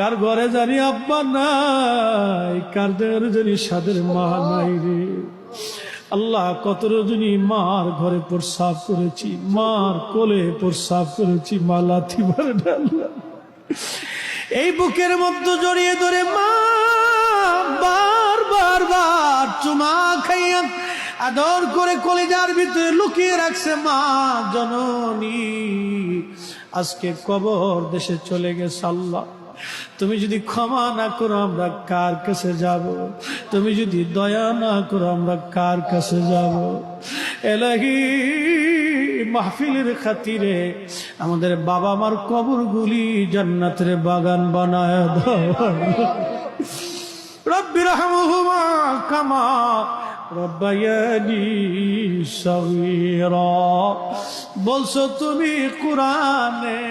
কার ঘরে জানি আব্বা নাই? কার ঘরে জানি সাদের মা নাই রে? আল্লাহ, কত রজনী মার ঘরে প্রসাব করেছি, মার কোলে প্রসাব করেছি, মা লাথি ডাল্লা এই বুকের মধ্যে জড়িয়ে ধরে মা, বার বার বার চুমা খাইয়া আদর করে কলিজার ভিতরে লুকিয়ে রাখছে মা জননী। আজকে কবর দেশে চলে গেছে আল্লাহ। তুমি যদি ক্ষমা না করো, আমরা কার কাছে যাব? তুমি যদি দয়া না করো, আমরা কার কাছে যাব? এলাহি মাহফিলের খাতিরে আমাদের বাবা মার কবর কবরগুলি জান্নাতের বাগান বানায় রব্বির কামা রব্বায়ানি বলছো তুমি কোরআনে